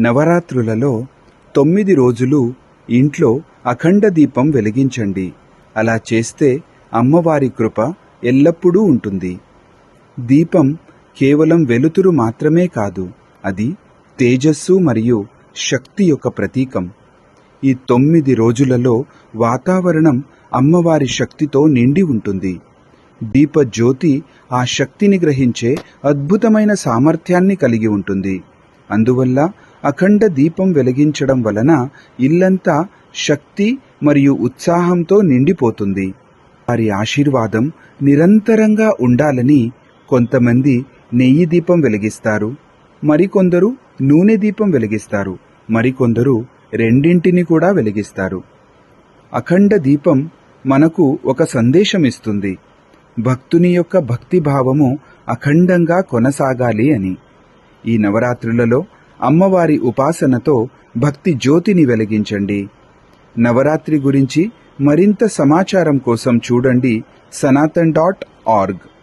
నవరాత్రులలో తొమ్మిది రోజులు ఇంట్లో అఖండ దీపం వెలిగించండి. అలా చేస్తే అమ్మవారి కృప ఎల్లప్పుడూ ఉంటుంది. దీపం కేవలం వెలుతురు మాత్రమే కాదు అది తేజస్సు మరియు శక్తి యొక్క ప్రతీకం. ఈ తొమ్మిది రోజులలో వాతావరణం అమ్మవారి శక్తితో నిండి ఉంటుంది. దీపజ్యోతి ఆ శక్తిని గ్రహించే అద్భుతమైన సామర్థ్యాన్ని కలిగి ఉంటుంది. అందువల్ల అఖండ దీపం వెలిగించడం వలన ఇల్లంతా శక్తి మరియు ఉత్సాహంతో నిండిపోతుంది. వారి ఆశీర్వాదం నిరంతరంగా ఉండాలని కొంతమంది నెయ్యి దీపం వెలిగిస్తారు మరికొందరు నూనె దీపం వెలిగిస్తారు మరికొందరు రెండింటిని కూడా వెలిగిస్తారు. అఖండ దీపం మనకు ఒక సందేశం ఇస్తుంది భక్తుని యొక్క భక్తి భావము అఖండంగా కొనసాగాలి అని. ఈ నవరాత్రులలో అమ్మవారి ఉపాసనతో భక్తి జ్యోతిని వెలిగించండి. నవరాత్రి గురించి మరింత సమాచారం కోసం చూడండి సనాతన్ డాట్ ఆర్గ్.